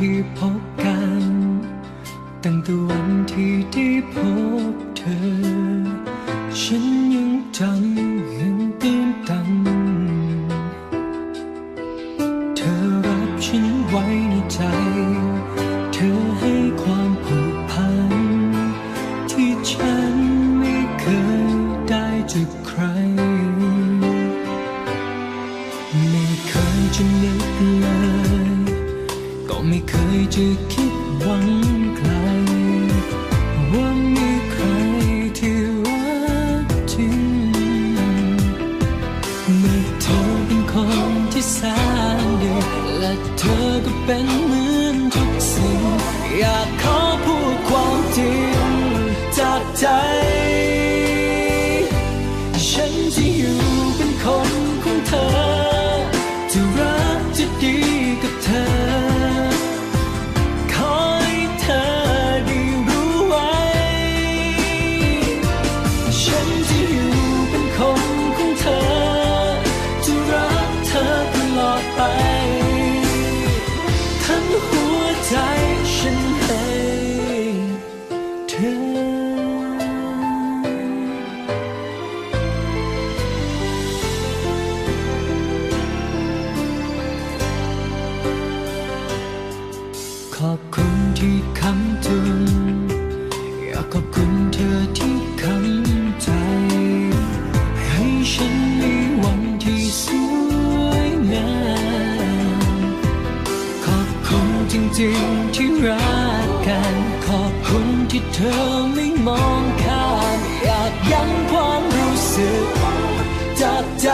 ที่พบกัน ตั้งแต่วันที่ได้พบเธอ ฉันยังจำยังตื่นตัน เธอรับฉันไว้ในใจ เธอให้ความผูกพัน ที่ฉันไม่เคยได้จากใคร ไม่เคยจะคิดหวังไกลว่ามีใครที่รักจริงเมื่อเธอเป็นคนที่แสนดีและเธอก็เป็นเหมือนทุกสิ่ง อยากขอพูดความจริงจากใจ ฉันจะอยู่เป็นคนของเธอ ขอบคุณเธอที่คำใจ ให้ฉันมีวันที่สวยงามขอบคุณจริงๆที่รักกัน ขอบคุณที่เธอไม่มองข้ามอยากย้ำความรู้สึกจากใจ